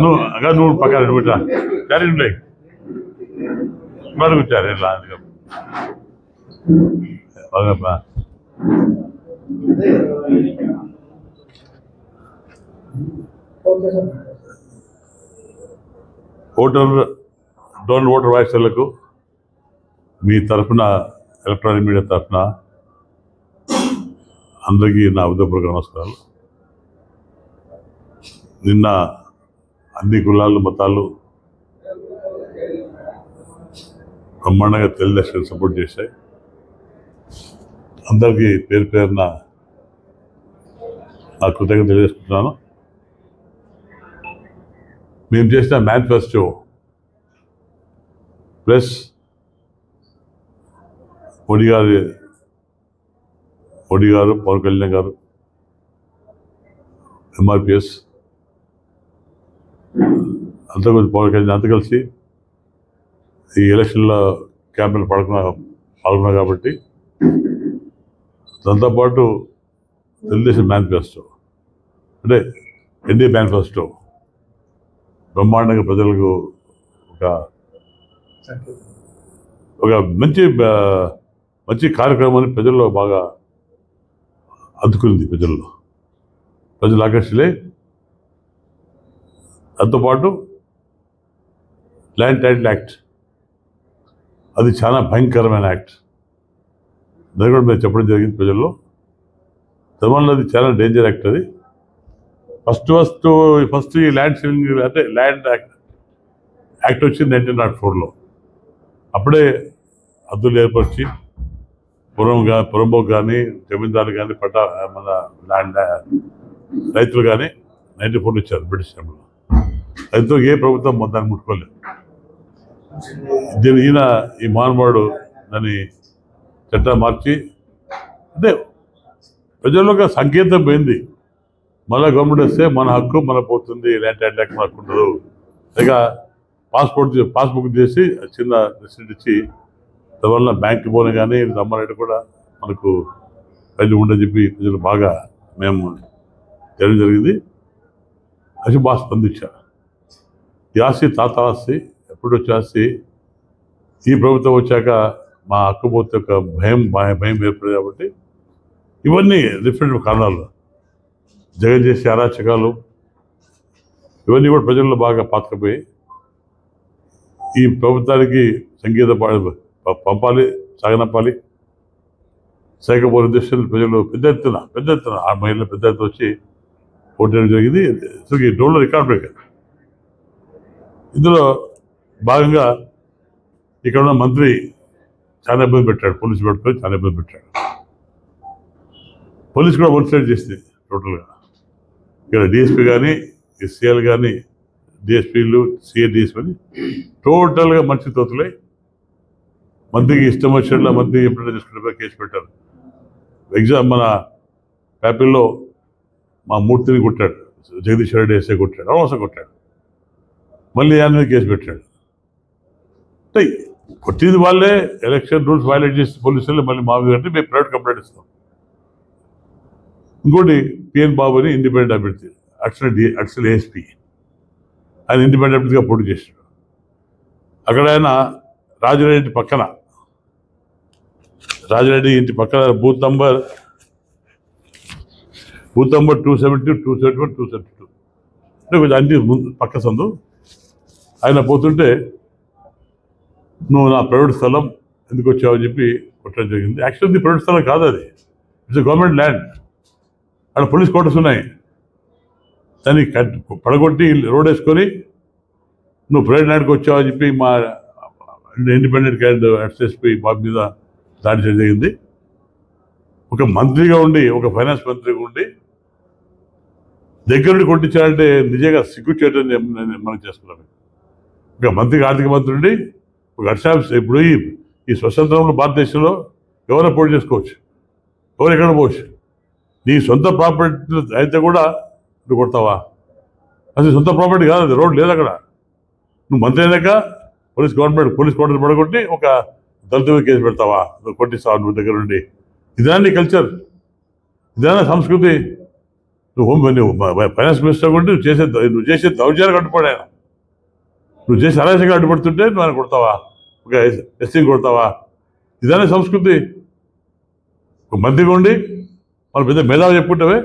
నువ్వు అక్కడ నువ్వు పక్కన నువ్వు ఇట్లా సరే ఉండే. మరి కూర్చారు ఇట్లా అందుకని ఓటర్ డోన్ ఓటర్ వాయిస్లకు మీ తరఫున ఎలక్ట్రానిక్ మీడియా తరఫున అందరికీ నా ఉదయపూర్వక నమస్కారాలు. నిన్న అన్ని కులాలు మతాలు బ్రహ్మాండంగా తెలుగుదేశం సపోర్ట్ చేశాయి. అందరికీ పేరు పేరున నా కృతజ్ఞత తెలియజేసుకుంటున్నాను. మేము చేసిన మేనిఫెస్టో ప్లస్ మోడీ గారి మోడీ గారు పవన్ కళ్యాణ్ గారు ఎంఆర్పిఎస్ అంతా కొంచెం పవన్ కళ్యాణ్ అంతా కలిసి ఈ ఎలక్షన్లో క్యాంపెయిన్ పడుకున్నా పాల్గొన్నా కాబట్టి దాంతోపాటు తెలుగుదేశం మేనిఫెస్టో అంటే ఎన్డీ మేనిఫెస్టో బ్రహ్మాండంగా ప్రజలకు ఒక ఒక మంచి మంచి కార్యక్రమాన్ని ప్రజల్లో బాగా అందుకుంది ప్రజల్లో. ప్రజలు ఆకర్షలే దాంతోపాటు ల్యాండ్ టైటిల్ యాక్ట్. అది చాలా భయంకరమైన యాక్ట్. దాన్ని కూడా మేము చెప్పడం జరిగింది ప్రజల్లో. తమిళనాడు అది చాలా డేంజర్ యాక్ట్ అది. ఫస్ట్ ఫస్ట్ ఫస్ట్ ఈ ల్యాండ్ సీలింగ్ అంటే ల్యాండ్ యాక్ట్ యాక్ట్ వచ్చింది నైన్టీన్ నాట్ ఫోర్లో. అప్పుడే అద్దులు ఏర్పరిచి పురంగా పురంబో కానీ జమీందారు కానీ పట్టా మన ల్యాండ్ రైతులు కానీ నైన్టీ ఫోర్లో ఇచ్చారు బ్రిటిష్ టైంలో అయితే ఏ ప్రభుత్వం దాన్ని ముట్టుకోలేదు. దీని ఈయన ఈ మానవాడు దాన్ని చట్టం మార్చి అంటే ప్రజల్లో ఒక సంకేతం పోయింది. మళ్ళీ గవర్నమెంట్ వస్తే మన హక్కు మన పోతుంది ఇలాంటి అటాక్ మనకు ఉండదు ఇక పాస్పోర్ట్ పాస్బుక్ చేసి చిన్న రిసీట్ ఇచ్చి దానివల్ల బ్యాంక్ పోనీ కానీ రమ్మన్నట్టు కూడా మనకు ప్రజలు ఉండని చెప్పి ప్రజలు బాగా మేము చేయడం జరిగింది. అది బాగా స్పందించారు యాసి తాత ఆస్తి ఎప్పుడు వచ్చే ఈ ప్రభుత్వం వచ్చాక మా హక్కు యొక్క ఒక భయం భయం భయం ఏర్పడింది కాబట్టి ఇవన్నీ డిఫరెంట్ కారణాలు. జగన్ చేసే అరాచకాలు ఇవన్నీ కూడా ప్రజల్లో బాగా పాతకపోయి ఈ ప్రభుత్వానికి సంగీత పా- పంపాలి సాగనంపాలి. సైకపోలే ఉద్దేశాలు ప్రజలు పెద్ద ఎత్తున పెద్ద ఎత్తున ఆ మహిళలు పెద్ద ఎత్తున వచ్చి ఓటేయడం జరిగింది. అసలు ఈ డోల్లో రికార్డ్ బ్రేకర్. ఇందులో భాగంగా ఇక్కడ ఉన్న మంత్రి చాలా ఇబ్బంది పెట్టాడు. పోలీసు పెట్టుకొని చాలా ఇబ్బంది పెట్టాడు. పోలీసు కూడా వన్ సైడ్ చేసింది టోటల్గా. ఇక్కడ డిఎస్పీ కానీ ఎస్సీఎల్ కానీ డిఎస్పీలు సిఏ డిఎస్పీ అని టోటల్గా మంచి తోతులై మంత్రికి ఇష్టం వచ్చినట్లు మంత్రి ఎప్పుడైనా తీసుకుంటే కేసు పెట్టారు. ఎగ్జామ్ మన ప్యాపిల్లో మా మూర్తిని కొట్టాడు. జగదీశ్వర రెడ్డి ఎస్ఐ కొట్టాడు. అవసరం కొట్టాడు. మళ్ళీ ఆయన మీద కేసు పెట్టాడు. అంటే కొట్టింది వాళ్ళే ఎలక్షన్ రూల్స్ వైలేట్ చేసి పోలీసులు మళ్ళీ మా మీద అంటే మేము ప్రైవేట్ కంప్లైంట్ ఇస్తాం ఇంకోటి పిఎన్ బాబు అని ఇండిపెండెంట్ అభ్యర్థి అడిషనల్ డి అడిషనల్ ఏఎస్పీ ఆయన ఇండిపెండెంట్ అభ్యర్థిగా పోటీ చేశాడు. అక్కడ ఆయన రాజురెడ్డి పక్కన రాజరెడ్డి ఇంటి పక్కన booth number booth number two seventy two seventy one two seventy two అంటే కొంచెం అన్ని ముందు పక్క సందు. ఆయన పోతుంటే నువ్వు నా ప్రైవేట్ స్థలం ఎందుకు వచ్చావు? అని చెప్పి కొట్టడం జరిగింది. యాక్చువల్లీ ప్రైవేట్ స్థలం కాదు అది. ఇట్స్ గవర్నమెంట్ ల్యాండ్ అక్కడ పోలీస్ క్వార్టర్స్ ఉన్నాయి. దాన్ని కట్ పడగొట్టి రోడ్ వేసుకొని నువ్వు ప్రైవేట్ ల్యాండ్కి వచ్చావు అని చెప్పి మా ఇండిపెండెంట్ క్యాండ్ ఎస్ఎస్పి బాబు మీద దాడి చేయడం జరిగింది. ఒక మంత్రిగా ఉండి ఒక ఫైనాన్స్ మంత్రిగా ఉండి దగ్గరుండి కొట్టించాలంటే నిజంగా సిగ్గు చేయడం నేను మనం చేస్తున్నాను ఒక మంత్రికి ఆర్థిక మంత్రి ఉండి ఒక హర్షాఫ్ ఇప్పుడు ఈ ఈ స్వతంత్రంలో భారతదేశంలో ఎవరైనా పోటీ చేసుకోవచ్చు? ఎవరు ఎక్కడ పోవచ్చు? నీ సొంత ప్రాపర్టీ అయితే కూడా నువ్వు కొడతావా? అది సొంత ప్రాపర్టీ కాదు అది రోడ్ లేదు అక్కడ. నువ్వు మంత్రి అయినాక పోలీస్ గవర్నమెంట్ పోలీస్ క్వార్టర్ పడగొట్టి ఒక దళిత కేసు పెడతావా? నువ్వు కొట్టిస్తావా నువ్వు దగ్గర నుండి? ఇదేనా నీ కల్చర్? ఇదేనా సంస్కృతి? నువ్వు హోమ్ నువ్వు ఫైనాన్స్ మినిస్టర్ ఉంటే నువ్వు చేసే నువ్వు చేసే దౌర్జాలు అడ్డుపడే నువ్వు చేసి అరాచకంగా అడ్డుపడుతుంటే నువ్వు ఆయన కొడతావా? ఒక ఎస్సీని కొడతావా? ఇదనే సంస్కృతి. ఒక మంత్రిగా ఉండి వాళ్ళు పెద్ద మేధావి చెప్పుకుంటావే.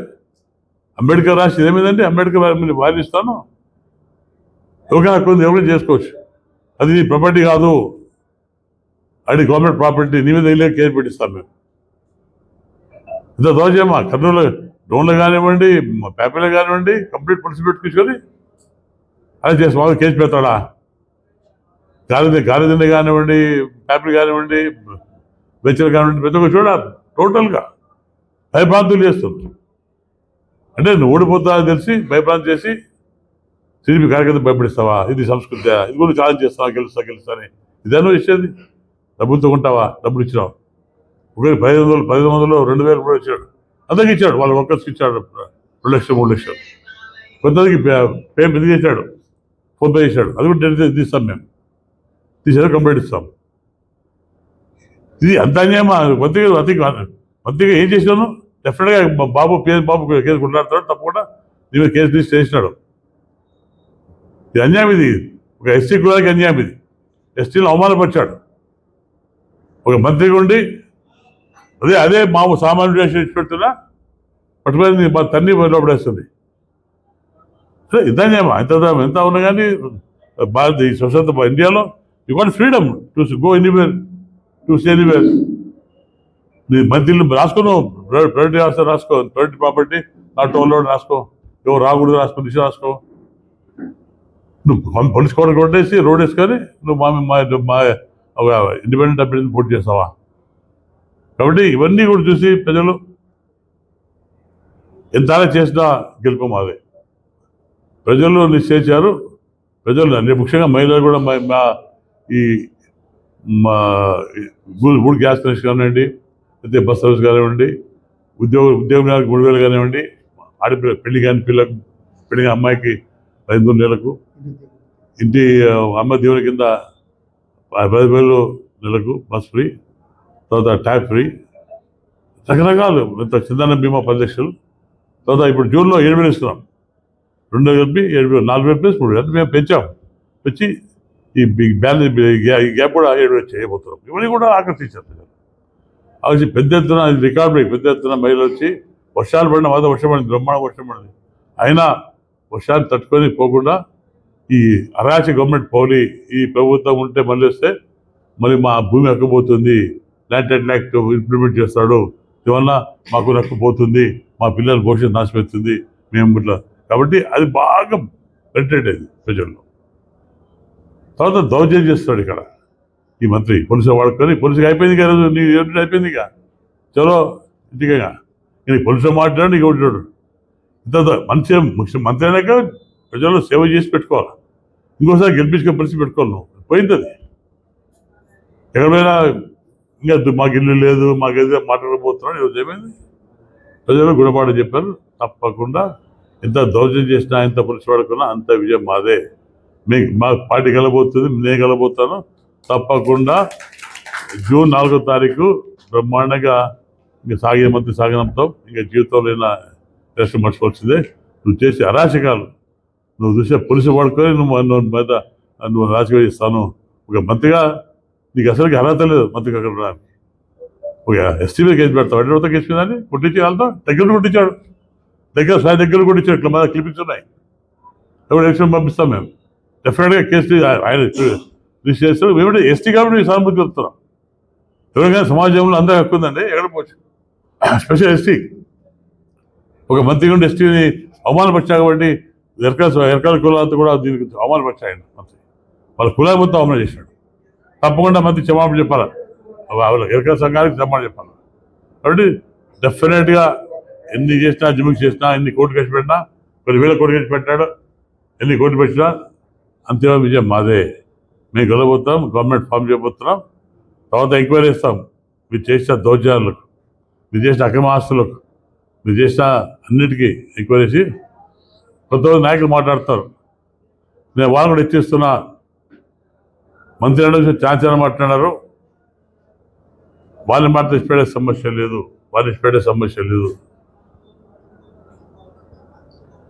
అంబేద్కర్ రాసి ఇదేమిందండి అంబేద్కర్ మీరు వారిస్తాను ఎవరికైనా కొంత ఉంది ఎవరైనా చేసుకోవచ్చు. అది నీ ప్రాపర్టీ కాదు. అది గవర్నమెంట్ ప్రాపర్టీ నీ మీద వెళ్ళే కేర్ పెట్టిస్తాం మేము. ఇంత దోచేమా కర్నూలు డ్రోన్లు కానివ్వండి పేపర్లు కానివ్వండి కంప్లీట్ పులిసి పెట్టుకొని అదే చేసి మామూలు కేసు పెడతాడా గాలిది గాలిదిండి కానివ్వండి ప్యాపిల్ కానివ్వండి బెచ్చలు కానివ్వండి ప్రతి ఒక్క చూడ టోటల్గా భయభ్రాంతులు చేస్తుంది అంటే నువ్వు ఓడిపోతా అని తెలిసి భయభ్రాంతి చేసి సిరిపి కార్యకర్త భయపడిస్తావా ఇది సంస్కృతి ఇది కూడా ఛాలెంజ్ చేస్తావా గెలుస్తా గెలుస్తా అని ఇదేనో ఇచ్చేది డబ్బులతో ఉంటావా డబ్బులు ఇచ్చినావు ఒకవేళ పదిహేను వందలు పదిహేను వందలు రెండు వేలు కూడా ఇచ్చాడు అందరికి ఇచ్చాడు వాళ్ళ వర్కర్స్కి ఇచ్చాడు రెండు లక్షలు మూడు లక్షలు కొంతమందికి పేమెంట్ ఇది చేశాడు ఫోన్పే చేశాడు. అది కూడా డెలివరీ తీస్తాం మేము. తీసేది కంప్లైంట్ ఇస్తాం. ఇది అంత అన్యాయమా? మంత్రిగా మంత్రిగా మంత్రిగా ఏం చేసినాను? డెఫినెట్గా బాబు పేరు బాబు కేసు కొట్లాడతాడు తప్పకుండా నీ మీద కేసు తీసి చేసినాడు. ఇది అన్యాయం ఇది. ఒక ఎస్టీ కులానికి అన్యాయం ఇది. ఎస్టీని అవమానపరిచాడు. ఒక మంత్రిగా ఉండి అదే అదే మామూలు సామాన్యుడు చేసి పెడుతున్నా పట్టుకొని మా తన్ని లోపడేస్తుంది సో ఇదన్యామా ఎంత ఎంత ఉన్నా కానీ భారత ఈ స్వతంత్ర ఇండియాలో you what freedom to go anywhere to see anywhere నీ మధ్యలో రాసుకోను ప్రైవేట్ రాస్తే రాసుకో ప్రైవేట్ ప్రాపర్టీ నా టోన్లో రాసుకో ఎవరు రాకూడదు రాసుకో దిశ రాసుకో. నువ్వు పోలీస్ కోట కొట్టేసి రోడ్ వేసుకొని నువ్వు మా మా మా ఒక ఇండిపెండెంట్ అభ్యర్థిని పోటీ చేస్తావా? కాబట్టి ఇవన్నీ కూడా చూసి ప్రజలు ఎంత చేసినా గెలుపు మాదే. ప్రజలు నిశ్చయించారు. ప్రజలు అన్ని ముఖ్యంగా మహిళలు కూడా మా- మా ఈ మా గుడ్ గ్యాస్ కనెక్షన్ కానివ్వండి అయితే బస్ సర్వీస్ కానివ్వండి ఉద్యోగ ఉద్యోగం మూడు వేలు కానివ్వండి ఆడపిల్ల పెళ్ళి కాని పిల్లకు పెళ్ళి అమ్మాయికి ఐదు నెలలకు ఇంటి అమ్మాయి అమ్మ దేవుని కింద పది వేలు నెలకు బస్ ఫ్రీ తర్వాత ట్యాక్స్ ఫ్రీ రకరకాలు. ఇంత చిన్న బీమా పది లక్షలు. తర్వాత ఇప్పుడు జూన్లో ఏడు వేలు ఇస్తున్నాం. రెండో కలిపి ఏడు వేలు నాలుగు వేలు ప్లస్ మూడు వేలు మేము పెంచాం. పెంచి ఈ బ్యాలెన్స్ ఈ గ్యాప్ కూడా ఏడు వేలు చేయబోతున్నాం. ఇవన్నీ కూడా ఆకర్షించారు ప్రజలు అది పెద్ద ఎత్తున రికార్డ్ బ్రేక్ పెద్ద ఎత్తున మహిళలు వచ్చి వర్షాలు పడిన మాత్రం వర్షం పడింది బ్రహ్మాండ వర్షం పడింది. అయినా వర్షాలు తట్టుకొని పోకుండా ఈ అరాచ గవర్నమెంట్ పోలి ఈ ప్రభుత్వం ఉంటే మళ్ళీ వస్తే మళ్ళీ మా భూమి ఎక్కబోతుంది ల్యాండ్ అండ్ యాక్ట్ ఇంప్లిమెంట్ చేస్తాడు దీనివల్ల మాకు నష్టపోతుంది మా పిల్లల భవిష్యత్తు నాశపెడుతుంది మేము ఇట్లా కాబట్టి అది బాగా పెంటెడ్ అది ప్రజల్లో. తర్వాత దౌర్జన్యం చేస్తాడు ఇక్కడ. ఈ మంత్రి పోలీసు వాడుకొని పోలీసుకి అయిపోయింది కదా నీ ఏమిటి అయిపోయింది ఇక. చలో ఇంటికగా నేను పోలీసు మాట్లాడు నీకు ఒకటి ఇంత మంచి ముఖ్య మంత్రి అయినాక ప్రజలు సేవ చేసి పెట్టుకోవాలి? ఇంకోసారి గెలిపించుకునే పరిస్థితి పెట్టుకోవాలి నువ్వు. పోయింది అది ఎక్కడైనా ఇంకా మాకు ఇల్లు లేదు మాకు ఏదో మాట్లాడబోతున్నాడు ఈరోజు ఏమైంది? ప్రజలు గుణపాఠం చెప్పారు తప్పకుండా ఎంత దౌర్జన్యం చేసినా ఎంత పులిసి పడుకున్నా అంత విజయం మాదే. మీ మా పార్టీ గెలబోతుంది నేను గెలబోతాను. తప్పకుండా జూన్ నాలుగో తారీఖు బ్రహ్మాండంగా ఇంక సాగే మంత్రి సాగనంతో ఇంకా జీవితంలో అయినా రెస్ట్ మర్చిపోవచ్చిందే. నువ్వు చేసే అరాచకాలు నువ్వు చూసే పులిసి పడుకొని నువ్వు నువ్వు మీద నువ్వు రాజకీయ ఇస్తాను ఒక మంత్రిగా నీకు అసలుకి అర్హత లేదు మంత్రి అక్కడ ఒక ఎస్టీబీ కేసు పెడతావు అడ్డ కేసు మీద కొట్టించి వాళ్ళతో? దగ్గర కుట్టించాడు. దగ్గర సాయి దగ్గర కూడా ఇచ్చినట్లు మా క్లిపింగ్స్ ఉన్నాయి. ఎవరు ఎలక్షన్ పంపిస్తాం మేము. డెఫినెట్గా కేసు ఆయన రిజిస్టర్ చేస్తాడు. మేము ఎస్టీ కాబట్టి సానుభూతి చెప్తున్నాం. ఎవరికైనా సమాజంలో అందరూ హక్కు ఉందండి ఎక్కడ పోవచ్చు? స్పెషల్ ఎస్టీ ఒక మంత్రి ఉండి ఎస్టీని అవమానపరిచా కాబట్టి ఎరకాల ఎరకాల కులాలతో కూడా దీనికి అవమానపరిచాయండి మంత్రి. వాళ్ళ కులాల మొత్తం అవమానం చేసినాడు తప్పకుండా మంత్రి క్షమాపణ చెప్పాలి? ఎరకాల సంఘానికి క్షమాపణ చెప్పాలి? కాబట్టి డెఫినెట్గా ఎన్ని చేసినా జిమ్కి చేసినా ఎన్ని కోట్లు ఖర్చు పెట్టినా కొన్ని వేల కోట్లు ఖర్చు పెట్టాడు. ఎన్ని కోట్లు పెట్టినా అంతిమ విజయం మాదే. మేము గెలబోతాం గవర్నమెంట్ ఫామ్ చేయబోతున్నాం. తర్వాత ఎంక్వైరీ ఇస్తాం మీరు చేసిన దౌర్జన్యాలకు మీరు చేసిన అక్రమ ఆస్తులకు మీరు చేసిన అన్నిటికీ ఎంక్వైరీ చేసి కొంతమంది నాయకులు మాట్లాడతారు. నేను వాళ్ళు కూడా ఇచ్చిస్తున్నా మంత్రి అంటే ఛాన్సలర్ మాట్లాడారు వాళ్ళని మాట ఇచ్చిపెట్టే సమస్య లేదు. వాళ్ళు ఇచ్చిపెట్టే సమస్య లేదు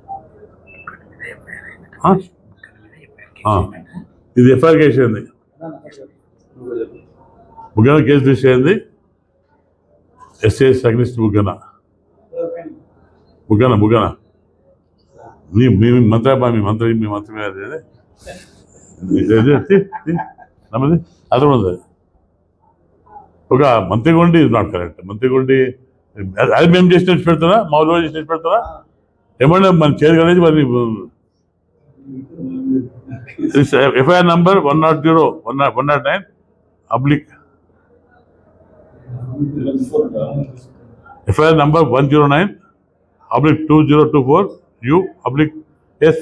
ఆ? ఆ. ఇది ఎఫ్ఐఆర్ కేసు అయింది బుగ్గన కేసు రిజిస్టర్ అయింది ఎస్ఏఎస్ అగ్నిస్ట్ బుగ్గన. బుగ్గన బుగ్గన. మీ మీ మంత్రి అబ్బా మీ మంత్రి మీ మంత్రి నమ్మది? అది ఉంది. ఒక మంత్రిగుండి ఇది నాట్ కరెక్ట్ మంత్రిగుండి అది- మేము చేసినట్టు పెడతారా మా ఊళ్ళో చేసినట్టు పెడతారా ఏమన్నా మన చేతి అనేది మరి FIR number one naught zero one naught one naught nine oblique FIR number one zero nine oblique two zero two four U oblique S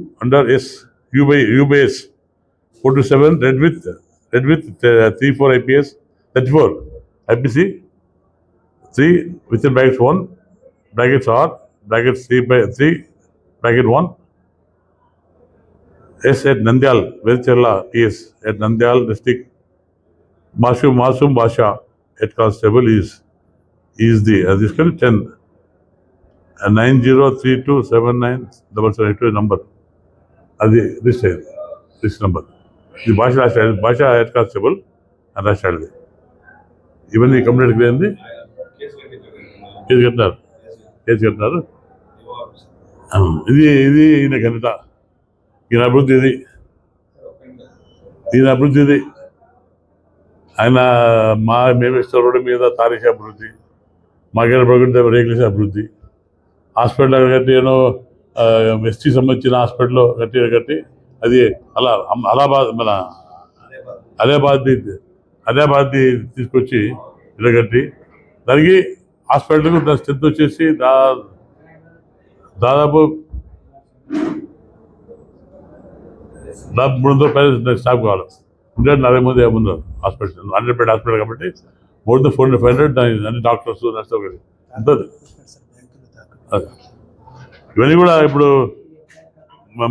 under S U by U by S 47 red with red with uh, 34 IPS 34 IPC 3 within brackets 1 brackets R brackets 3 by 3 bracket 1 S at Nandyal Velcherla PS at Nandyal district Masum Masum Basha head constable is is the uh, this kind of ten uh, nine zero three two seven nine double seven two number. అది register అయింది register number ఇది భాష రాష్ట్రాలు భాష head constable అని రాష్ట్రాలది ఇవన్నీ complaint అయింది case కట్టినారు కేసు కట్టినారు ఇది ఇది ఈయన ఘనత. ఈయన అభివృద్ధి ఇది. ఈయన అభివృద్ధి ఇది. ఆయన మా మేమిస్టర్ రోడ్డు మీద తారీఖు అభివృద్ధి మాకేళ్ళ ప్రకృతి రేకులేసే అభివృద్ధి. హాస్పిటల్ కట్టి ఏమో ఎస్టీ సంబంధించిన హాస్పిటల్ కట్టి కట్టి అది అలా అలహాబాద్ మన అలహాబాద్ అలహాబాద్ తీసుకొచ్చి ఇలా కట్టి దానికి హాస్పిటల్కు దాని స్ట్రెంత్ వచ్చేసి దా దాదాపు దాదాపు మూడు వందల పైన స్టాఫ్ కావాలి. ఉండే నలభై మంది ఏముందో హాస్పిటల్ హండ్రెడ్ బెడ్ హాస్పిటల్ కాబట్టి more than four hundred five hundred అన్ని డాక్టర్స్ నర్స్ ఒకటి. ఉంటుంది. ఇవన్నీ కూడా ఇప్పుడు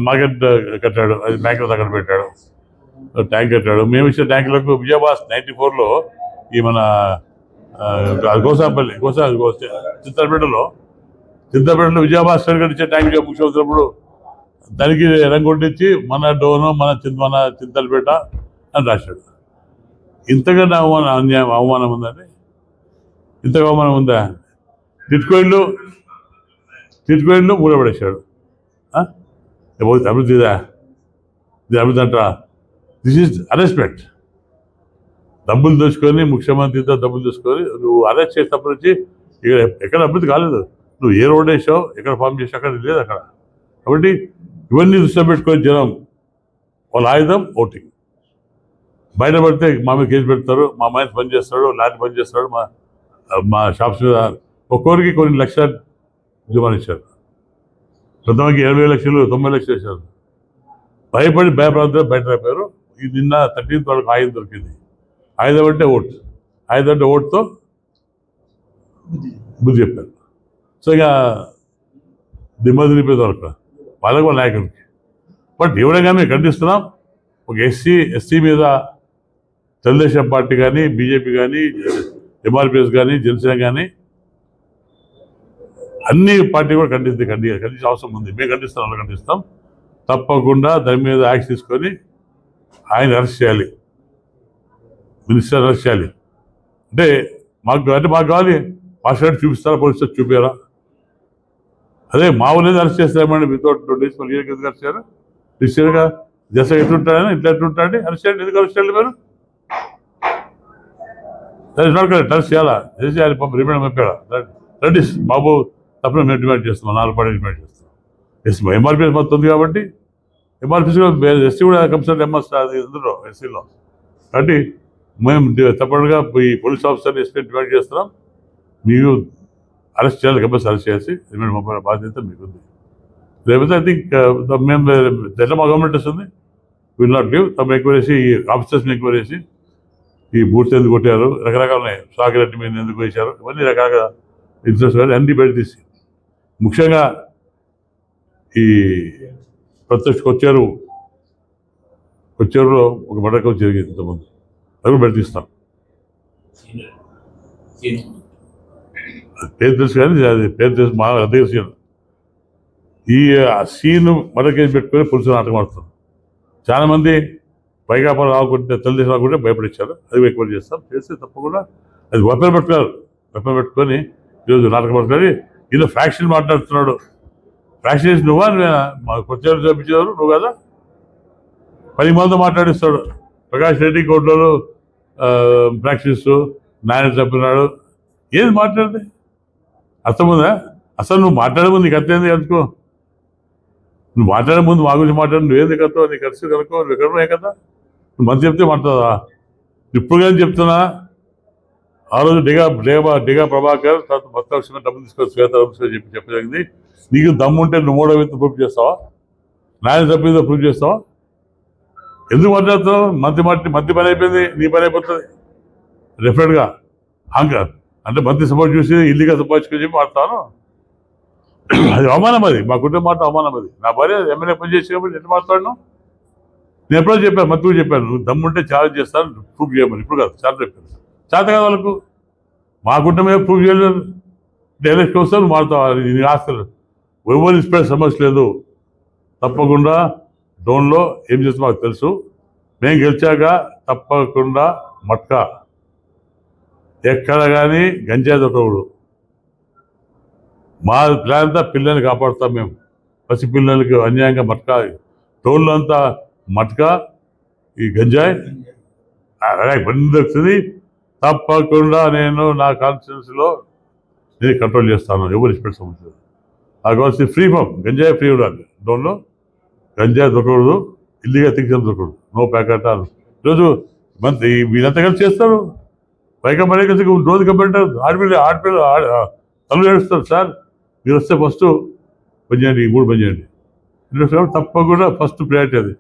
మార్కెట్ కట్టాడు అది బ్యాంకులో దగ్గర పెట్టాడు ట్యాంక్ కట్టాడు. మేము ఇచ్చిన ట్యాంకులకు విజయవాస్ నైంటీ ఫోర్లో ఈ మన ఆ, గోసాపల్లి గోసా చిత్తపేటలో చిత్తపేటలో విజయవాస్ గారు ఇచ్చే ట్యాంక్ ట్యాంక్ ముఖ్యమంత్రి దానికి రంగొట్టించి మన డోను మన మన చింతలపేట అని రాశాడు. ఇంతకన్నా అవమానం అన్యాయం అవమానం ఉందండి? ఇంతగా అవమానం ఉందా? బిట్కోయిన్లు టిట్కోయిన్లు మూలబడేశాడు ఆ? ఏమవుతుంది అభివృద్ధి ఇదా ఇది? అభివృద్ధి అంట. దిస్ ఈజ్ అరెస్ట్మెంట్ డబ్బులు దోచుకొని ముఖ్యమంత్రితో డబ్బులు తీసుకొని నువ్వు అరెస్ట్ చేసినప్పటి నుంచి ఇక్కడ ఎక్కడ అభివృద్ధి కాలేదు. నువ్వు ఏ రోడ్ వేసావు ఎక్కడ ఫామ్ చేసావు అక్కడ లేదు అక్కడ. కాబట్టి ఇవన్నీ దృష్టిలో పెట్టుకొని జనం వాళ్ళ ఆయుధం ఓటింగ్. బయట పడితే మా మీద కేసు పెడతారు మా మైన్స్ బంద్ చేస్తాడు లారీ బంద్ చేస్తాడు మా మా షాప్స్ మీద ఒక్కొక్కరికి కొన్ని లక్షలు జుమాన్ ఇచ్చారు కొంతమందికి ఇరవై లక్షలు తొంభై లక్షలు ఇచ్చారు భయపడి భయప్రాంతంలో బయట రాపారు. ఈ నిన్న థర్టీన్త్ వాళ్ళకి ఆయుధం దొరికింది. ఆయుధం అంటే ఓట్. ఆయుధం అంటే ఓటుతో బుద్ధి చెప్పారు. సో ఇక దిమ్మ తిరిగిపోయింది వాళ్ళకి వాళ్ళకి వాళ్ళ నాయకుడికి బట్ ఎవరైనా మేము ఖండిస్తున్నాం. ఒక ఎస్సీ ఎస్సీ మీద తెలుగుదేశం పార్టీ కానీ బీజేపీ కానీ ఎంఆర్పిఎస్ కానీ జనసేన కానీ అన్ని పార్టీ కూడా ఖండిస్తుంది ఖండి ఖండించే అవసరం ఉంది. మేము ఖండిస్తాం వాళ్ళు ఖండిస్తాం. తప్పకుండా దాని మీద యాక్షన్ తీసుకొని ఆయన అరెస్ట్ చేయాలి. మినిస్టర్ అరెస్ట్ చేయాలి. అంటే మాకు అంటే మాకు కావాలి. పాస్వర్డ్ చూపిస్తారా పోలీసు చూపారా అదే మా ఊళ్ళో అరెస్ట్ చేస్తారేమండి వితౌట్ నోటీస్ మళ్ళీ ఎందుకు అరెస్ట్ చేయాలి? నిశ్చయంగా జస్ట్ ఎట్లుంటాడని ఇట్లా ఎట్లుంటాడని అరెస్ట్ చేయండి. ఎందుకు అరెస్ట్ చేయాలి మీరు? దట్ ఇస్ అరెస్ట్ చేయాలా? చేసి చేయాలి పంపి. రిమైండ్ పంపాడా? దట్ ఈస్ బాబు తప్పని మేము డిమాండ్ చేస్తున్నాం నాలుగు పార్టీ డిమాండ్ చేస్తున్నాం. ఎస్ ఎంఆర్పీఎస్ మొత్తం ఉంది కాబట్టి ఎంఆర్పిసి ఎస్సీ కూడా కంపల్సరీ ఎంఎస్ ఇందులో ఎస్సీలో కాబట్టి మేము డి- తప్పకుండా ఈ పోలీస్ ఆఫీసర్ని ఎస్పీ డిమాండ్ చేస్తున్నాం. మీరు అరెస్ట్ చేయాలి కంపల్సరీ అరెస్ట్ చేసి రిమాండ్ పంపే బాధ్యత మీకుంది. లేకపోతే ఐ థింక్ uh, మేము ఎట్లా మా గవర్నమెంట్ వస్తుంది విల్ నాట్ గివ్ తమ ఎంక్వైరీ ఈ ఆఫీసర్స్ని ఎక్కువ చేసి ఈ బూట్స్ ఎందుకు కొట్టారు రకరకాల ఉన్నాయి. మీద ఎందుకు వేశారు ఇవన్నీ రకరకాల ఇన్సూరెన్స్ కానీ అన్ని బయట తీసి ముఖ్యంగా ఈ ప్రత్యక్ష కొచ్చేరు కొచ్చేరులో ఒక మడకం జరిగింది ఇంతకుముందు. అది కూడా అది పేరు తెలుసు కానీ అది పేరు తెలుసు మా అదే సీన్. ఈ సీన్ మడకేసి పెట్టుకొని పులుసు నాటకం ఆడుతారు. చాలామంది మంది పైకాపా రాకుంటే తెలుగుదేశం రాకుంటే భయపడించారు అది ఎక్కువ చేస్తాం. చేస్తే తప్పకుండా అది వెపన్ పెట్టుకున్నారు. వెపన్ పెట్టుకొని ఈరోజు నాటకం పట్టుకొని ఈయన ఫ్యాక్షన్ మాట్లాడుతున్నాడు. ఫ్యాక్షన్ నువ్వా? నువ్వేనా? మా కొచ్చారు చూపించేవారు నువ్వు కదా? పది మంది మాట్లాడిస్తాడు. ప్రకాష్ రెడ్డి కోర్టులో ప్రాక్టీస్ నాయన చెప్పినాడు. ఏది మాట్లాడితే? అర్థముందా అసలు నువ్వు మాట్లాడే ముందు నీకు అర్థమైంది కనుకో నువ్వు మాట్లాడే ముందు మా గురించి మాట్లాడు. నువ్వేంది కథో? నీ ఖర్చు కనుకో నువ్వు ఎక్కడ కదా? నువ్వు మంచి చెప్తే మాట్లాడదా? ఇప్పుడు కానీ చెప్తున్నా. ఆ రోజు డిగా డిగా డిగా ప్రభాకర్ తర్వాత మొత్తం వచ్చిన డబ్బులు తీసుకొని శ్వేత తీసుకొని చెప్పి చెప్పగలిగింది నీకు దమ్ముంటే నువ్వు మూడో వ్యక్తి ప్రూఫ్ చేస్తావా? నాయన తప్పిదో ప్రూఫ్ చేస్తావా? ఎందుకు మాట్లాడుతున్నావు మంత్రి మట్టి మంత్రి పని అయిపోయింది నీ పని అయిపోతుంది. డెఫినెట్గా హంక అంటే మంత్రి సపోర్ట్ చూసి ఇల్లుగా సంపాదించుకొని చెప్పి మాట్లాడతాను. అది అవమానం అది. మా కుటుంబం మాట అవమానం అది. నా భార్య ఎమ్మెల్యే పని చేసి కాబట్టి ఎట్లా మాట్లాడను. నేను ఎప్పుడో చెప్పాను మంత్రి చెప్పాను నువ్వు దమ్ముంటే ఛాలెంజ్ చేస్తాను ప్రూఫ్ చేయమని. ఇప్పుడు కాదు ఛాలెంజ్ చెప్పాను. చేత వాళ్ళకు మా కుటుంబమే ప్రూఫ్ చేయలేదు. డైరెక్ట్ వస్తాను మారుతావు నీ ఆస్తులు ఎవరు ఇప్పుడే సమస్య లేదు. తప్పకుండా డోన్లో ఏం చేస్తే మాకు తెలుసు. మేము గెలిచాక తప్పకుండా మట్కా. ఎక్కడ కానీ గంజాయి దొరకడు మా ప్లాన్ అంతా పిల్లల్ని కాపాడుతాం మేము. పసి పిల్లలకి అన్యాయంగా మట్కా. టోల్లో అంతా మట్కా ఈ గంజాయి. అలాగే బండి దొరుకుతుంది. తప్పకుండా నేను నా కాన్స్టిట్యున్సీలో నేను కంట్రోల్ చేస్తాను ఎవరు ఇష్టపడి సమస్య లేదు. నాకు ఫ్రీ ఫామ్ గంజాయి ఫ్రీ ఉండాలి డోన్లో గంజాయి దొరకకూడదు ఇల్లీగా తిరిగి దొరకకూడదు. నో ప్యాకెట్ అని ఈరోజు మంత్ వీళ్ళంతా కలిసి చేస్తారు. పైగా మరీ కలిసి రోజు కంపెనీ ఆడపిల్ల ఆడపిల్ల ఆడ తల్లు ఏడుస్తారు. సార్ మీరు వస్తే ఫస్ట్ పని చేయండి ఈ మూడు పని చేయండి. తప్పకుండా ఫస్ట్ ప్రయారిటీ అది.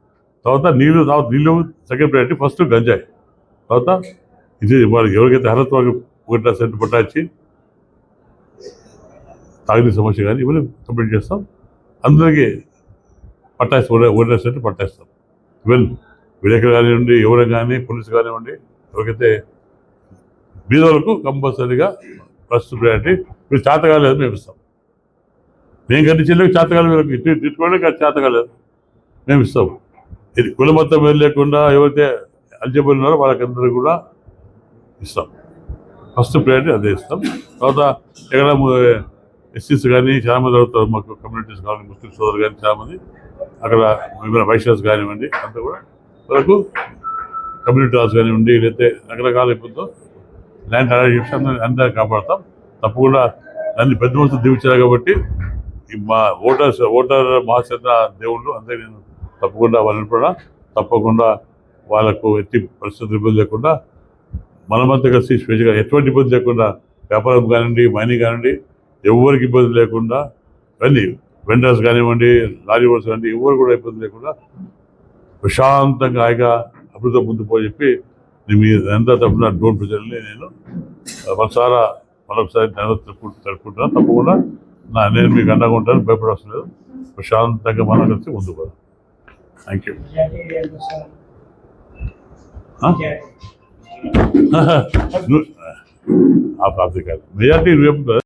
తర్వాత నీళ్ళు తర్వాత నీళ్ళు సెకండ్ ప్రయారిటీ ఫస్ట్ గంజాయి. తర్వాత ఇది వాళ్ళకి ఎవరికైతే అర్హత వాళ్ళకి ఒకటి సెంట్ పట్టాచి తాగిన సమస్య కానీ ఇవన్నీ కంప్లీట్ చేస్తాం. అందరికీ పట్టాయిస్తాం. ఒకటే ఒకటే సెంట్ పట్టాయిస్తాం. ఈవెన్ విలేకరు కానివ్వండి ఎవరైనా కానీ పోలీసు కానివ్వండి ఎవరికైతే బీదలకు కంపల్సరీగా ఫస్ట్ ప్రయారిటీ. మీరు చేత కాలేదు మేము ఇస్తాం మేము కట్టించలేక చేత కాలేదు తిట్టుకోవడానికి అది చేత కాలేదు మేము ఇస్తాం. ఇది కుల మొత్తం లేకుండా ఎవరైతే అల్జబుల్ ఉన్నారో వాళ్ళకందరూ కూడా ఇస్తాం. ఫస్ట్ ప్రయారిటీ అదే ఇస్తాం. తర్వాత ఎక్కడ ఎస్సీస్ కానీ చాలామంది అవుతారు మాకు కమ్యూనిటీస్ కానీ ముస్లిం సోదరు కానీ చాలామంది. అక్కడ విభిన్న వైశ్యాస్ కానివ్వండి అంతా కూడా వాళ్ళకు కమ్యూనిటీ హాల్స్ కానివ్వండి లేకపోతే రకరకాల ఇబ్బందితో ల్యాండ్ అరేంజ్ అందరినీ అందరినీ కాపాడతాం. తప్పకుండా దాన్ని పెద్ద మనుషులు దీవించారు కాబట్టి ఈ మా ఓటర్స్ ఓటర్ మహాశద్ర దేవుళ్ళు అంతే నేను తప్పకుండా వాళ్ళని కూడా తప్పకుండా వాళ్ళకు ఎట్టి పరిస్థితులు ఇబ్బంది లేకుండా మనమంతా కలిసి స్వేచ్ఛగా ఎటువంటి ఇబ్బంది లేకుండా వ్యాపారం కానివ్వండి మైనింగ్ కానివ్వండి ఎవరికి ఇబ్బంది లేకుండా అన్నీ వెండర్స్ కానివ్వండి లారీ ఓనర్స్ కానివ్వండి ఎవరు కూడా ఇబ్బంది లేకుండా ప్రశాంతంగా హాయిగా అభివృద్ధి ముందు పోయి చెప్పి నేను మీ ఎంత తప్పున డోన్ ప్రజల్ని నేను మనసారా మరొకసారి తెలుపుకుంటున్నాను తప్పకుండా నా నేను మీకు అండగా ఉంటాను భయపడవలసిన లేదు ప్రశాంతంగా మనం కలిసి ముందుకు థ్యాంక్ యూ ఆ ప్రాప్తి కాదు మెజార్టీ రేపు